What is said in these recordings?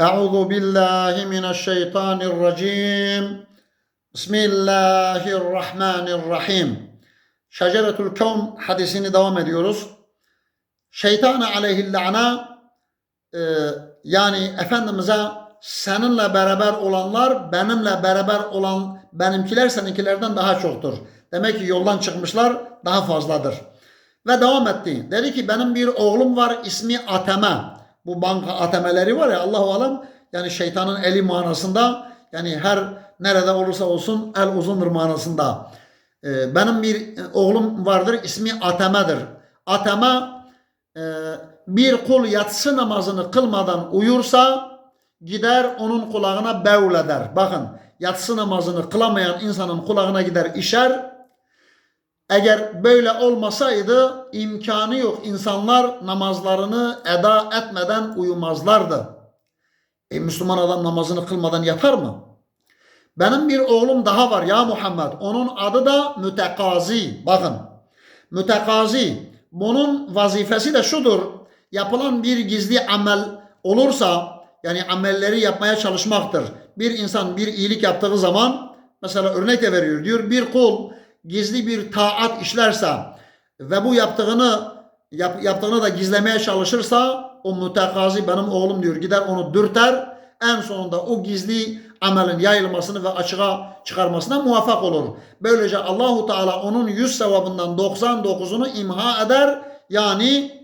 أعوذ بالله من الشيطان الرجيم بسم الله الرحمن الرحيم Şeceretül Kavm hadisini devam ediyoruz. Şeytan aleyhillâna e, yani Efendimiz'e seninle beraber olanlar benimle beraber olan benimkiler seninkilerden daha çoktur. Demek ki yoldan çıkmışlar daha fazladır. Ve devam etti. Dedi ki benim bir oğlum var ismi Ateme. Bu banka atemeleri var ya Allahu alem yani şeytanın eli manasında yani her nerede olursa olsun el uzundur manasında. Ee, benim bir oğlum vardır ismi Ateme'dir. Ateme e, bir kul yatsı namazını kılmadan uyursa gider onun kulağına bevl eder. Bakın yatsı namazını kılamayan insanın kulağına gider işer. Eğer böyle olmasaydı imkanı yok. İnsanlar namazlarını eda etmeden uyumazlardı. E, Müslüman adam namazını kılmadan yatar mı? Benim bir oğlum daha var ya Muhammed. Onun adı da mütekazi. Bakın. Mütekazi. Bunun vazifesi de şudur. Yapılan bir gizli amel olursa yani amelleri yapmaya çalışmaktır. Bir insan bir iyilik yaptığı zaman mesela örnek de veriyor. Diyor bir kul gizli bir taat işlerse ve bu yaptığını yap, yaptığını da gizlemeye çalışırsa o mütekazi benim oğlum diyor gider onu dürter en sonunda o gizli amelin yayılmasını ve açığa çıkarmasına muvaffak olur. Böylece Allahu Teala onun 100 sevabından 99'unu imha eder. Yani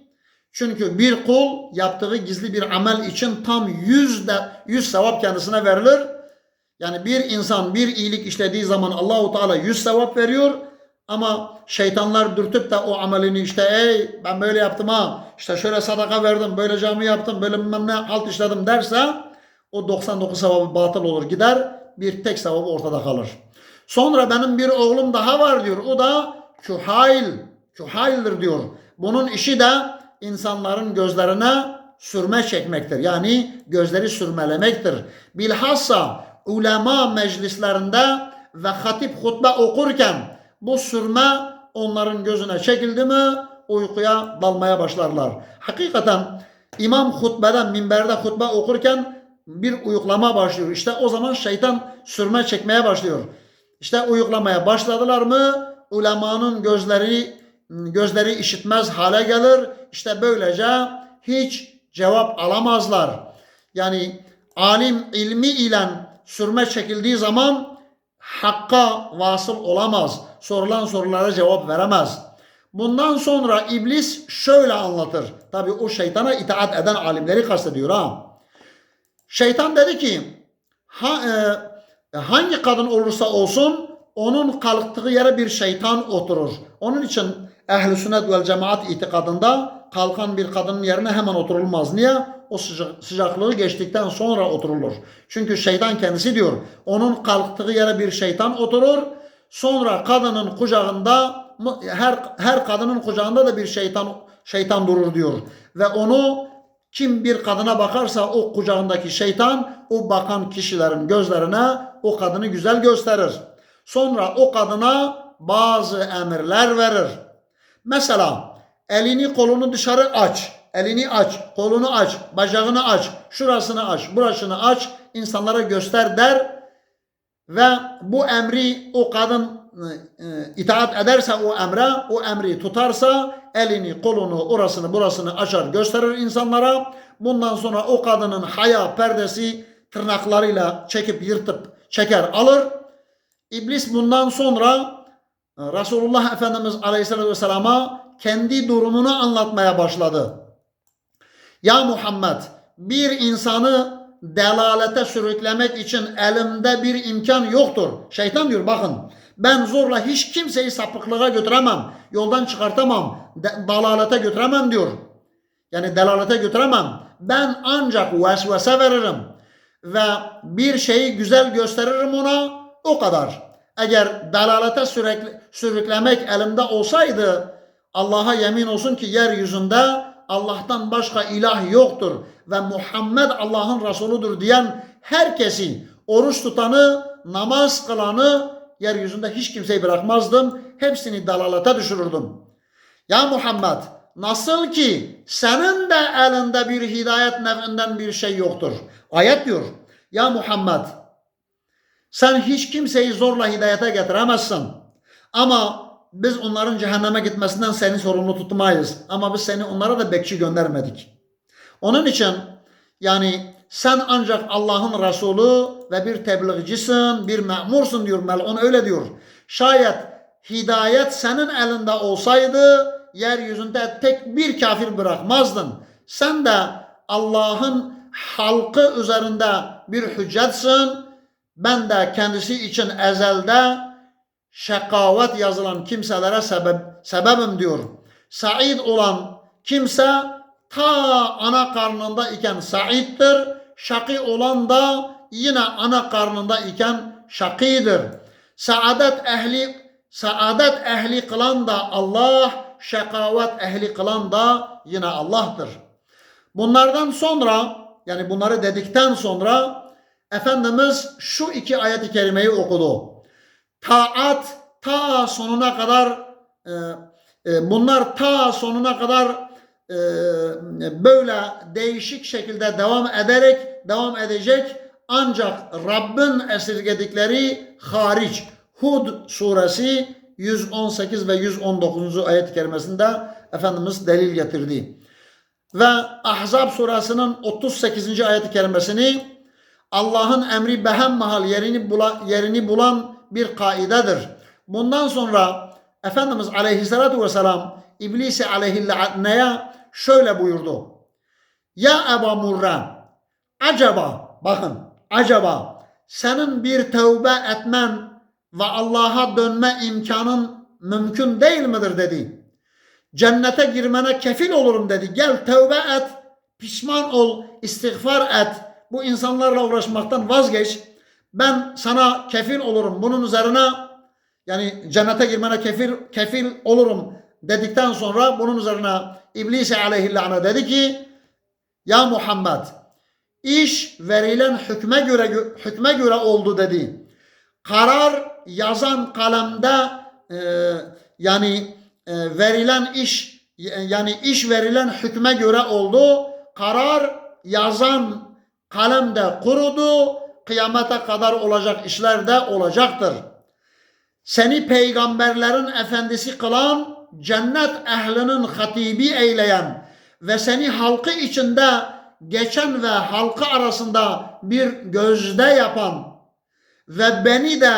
çünkü bir kul yaptığı gizli bir amel için tam 100 de 100 sevap kendisine verilir. Yani bir insan bir iyilik işlediği zaman Allahu Teala 100 sevap veriyor. Ama şeytanlar dürtüp de o amelini işte ey ben böyle yaptım ha işte şöyle sadaka verdim böyle cami yaptım böyle bilmem ne halt işledim derse o 99 sevabı batıl olur gider bir tek sevabı ortada kalır. Sonra benim bir oğlum daha var diyor o da kühail kühaildir diyor. Bunun işi de insanların gözlerine sürme çekmektir. Yani gözleri sürmelemektir. Bilhassa ulema meclislerinde ve hatip hutbe okurken bu sürme onların gözüne çekildi mi uykuya dalmaya başlarlar. Hakikaten imam hutbeden minberde hutbe okurken bir uyuklama başlıyor. İşte o zaman şeytan sürme çekmeye başlıyor. İşte uyuklamaya başladılar mı ulemanın gözleri gözleri işitmez hale gelir. İşte böylece hiç cevap alamazlar. Yani alim ilmi ile sürme çekildiği zaman hakka vasıl olamaz. Sorulan sorulara cevap veremez. Bundan sonra iblis şöyle anlatır. Tabi o şeytana itaat eden alimleri kastediyor ha. Şeytan dedi ki ha, e, hangi kadın olursa olsun onun kalktığı yere bir şeytan oturur. Onun için ehl-i sünnet vel cemaat itikadında kalkan bir kadının yerine hemen oturulmaz. Niye? O sıcak, sıcaklığı geçtikten sonra oturulur. Çünkü şeytan kendisi diyor. Onun kalktığı yere bir şeytan oturur. Sonra kadının kucağında her her kadının kucağında da bir şeytan şeytan durur diyor. Ve onu kim bir kadına bakarsa o kucağındaki şeytan o bakan kişilerin gözlerine o kadını güzel gösterir. Sonra o kadına bazı emirler verir. Mesela elini kolunu dışarı aç. Elini aç, kolunu aç, bacağını aç, şurasını aç, burasını aç, insanlara göster der ve bu emri o kadın e, itaat ederse o emre, o emri tutarsa elini, kolunu, orasını, burasını açar, gösterir insanlara. Bundan sonra o kadının haya perdesi tırnaklarıyla çekip yırtıp çeker alır. İblis bundan sonra e, Resulullah Efendimiz Aleyhisselatü Vesselam'a kendi durumunu anlatmaya başladı. Ya Muhammed bir insanı delalete sürüklemek için elimde bir imkan yoktur. Şeytan diyor bakın ben zorla hiç kimseyi sapıklığa götüremem. Yoldan çıkartamam. De, dalalete götüremem diyor. Yani delalete götüremem. Ben ancak vesvese veririm. Ve bir şeyi güzel gösteririm ona o kadar. Eğer delalete sürekli, sürüklemek elimde olsaydı Allah'a yemin olsun ki yeryüzünde Allah'tan başka ilah yoktur ve Muhammed Allah'ın Resuludur diyen herkesi oruç tutanı, namaz kılanı yeryüzünde hiç kimseyi bırakmazdım. Hepsini dalalete düşürürdüm. Ya Muhammed nasıl ki senin de elinde bir hidayet nevinden bir şey yoktur. Ayet diyor. Ya Muhammed sen hiç kimseyi zorla hidayete getiremezsin. Ama biz onların cehenneme gitmesinden seni sorumlu tutmayız. Ama biz seni onlara da bekçi göndermedik. Onun için yani sen ancak Allah'ın Resulü ve bir tebliğcisin, bir memursun diyor Mel'un öyle diyor. Şayet hidayet senin elinde olsaydı yeryüzünde tek bir kafir bırakmazdın. Sen de Allah'ın halkı üzerinde bir hüccetsin. Ben de kendisi için ezelde şekavet yazılan kimselere sebep, sebebim diyor. Said olan kimse ta ana karnında iken saittir. Şaki olan da yine ana karnında iken şakidir. Saadet ehli saadet ehli kılan da Allah, şekavet ehli kılan da yine Allah'tır. Bunlardan sonra yani bunları dedikten sonra Efendimiz şu iki ayet-i kerimeyi okudu. Taat ta sonuna kadar e, e, bunlar ta sonuna kadar e, böyle değişik şekilde devam ederek devam edecek ancak Rabbin esirgedikleri hariç Hud suresi 118 ve 119. ayet-i kerimesinde Efendimiz delil getirdi. Ve Ahzab suresinin 38. ayet-i kerimesini Allah'ın emri behem mahal yerini, bula, yerini bulan bir kaidedir. Bundan sonra Efendimiz aleyhissalatu vesselam İblisi aleyhillâne'ye şöyle buyurdu. Ya Ebu Murra acaba bakın acaba senin bir tövbe etmen ve Allah'a dönme imkanın mümkün değil midir dedi. Cennete girmene kefil olurum dedi. Gel tövbe et, pişman ol, istiğfar et. Bu insanlarla uğraşmaktan vazgeç. Ben sana kefil olurum. Bunun üzerine yani cennete girmene kefil kefil olurum dedikten sonra bunun üzerine İblis aleyhillâne dedi ki ya Muhammed iş verilen hükme göre hükme göre oldu dedi. Karar yazan kalemde e, yani e, verilen iş yani iş verilen hükme göre oldu. Karar yazan kalemde kurudu. Kıyamete kadar olacak işler de olacaktır. Seni peygamberlerin efendisi kılan, cennet ehlinin hatibi eyleyen ve seni halkı içinde geçen ve halkı arasında bir gözde yapan ve beni de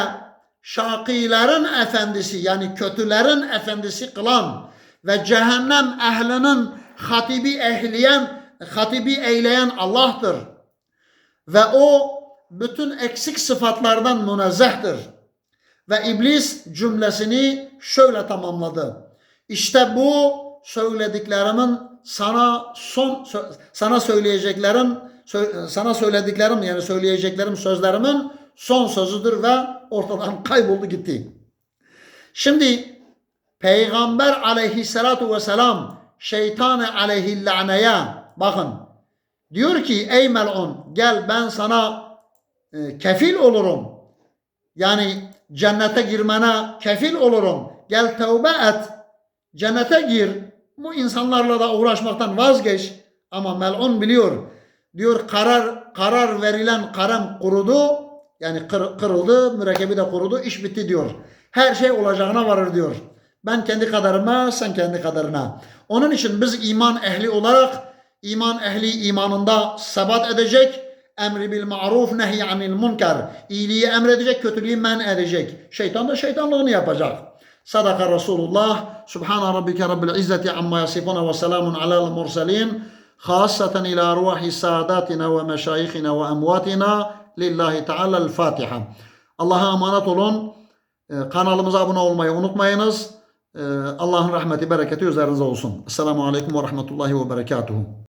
şakilerin efendisi yani kötülerin efendisi kılan ve cehennem ehlinin hatibi ehleyen, hatibi eyleyen Allah'tır. Ve o bütün eksik sıfatlardan münezzehtir. Ve iblis cümlesini şöyle tamamladı. İşte bu söylediklerimin sana son sana söyleyeceklerim sana söylediklerim yani söyleyeceklerim sözlerimin son sözüdür ve ortadan kayboldu gitti. Şimdi Peygamber aleyhissalatu vesselam şeytanı aleyhillaneye bakın diyor ki ey melun gel ben sana e, kefil olurum. Yani cennete girmene kefil olurum. Gel tövbe et. Cennete gir. Bu insanlarla da uğraşmaktan vazgeç. Ama melun biliyor. Diyor karar karar verilen karem kurudu. Yani kır, kırıldı, mürekkebi de kurudu, iş bitti diyor. Her şey olacağına varır diyor. Ben kendi kadarıma, sen kendi kadarına. Onun için biz iman ehli olarak iman ehli imanında sebat edecek, emri bil maruf nehy anil münker. İyiliği emredecek, kötülüğü men edecek. Şeytan da şeytanlığını yapacak. Sadaka Resulullah. Subhana rabbike rabbil izzeti amma yasifuna ve selamun alel murselin. Ruhi saadatina ve meşayikhina ve emvatina. Lillahi Teala'l Fatiha. Allah'a emanet olun. Kanalımıza abone olmayı unutmayınız. Allah'ın rahmeti, bereketi üzerinize olsun. Esselamu Aleyküm ve Rahmetullahi ve Berekatuhu.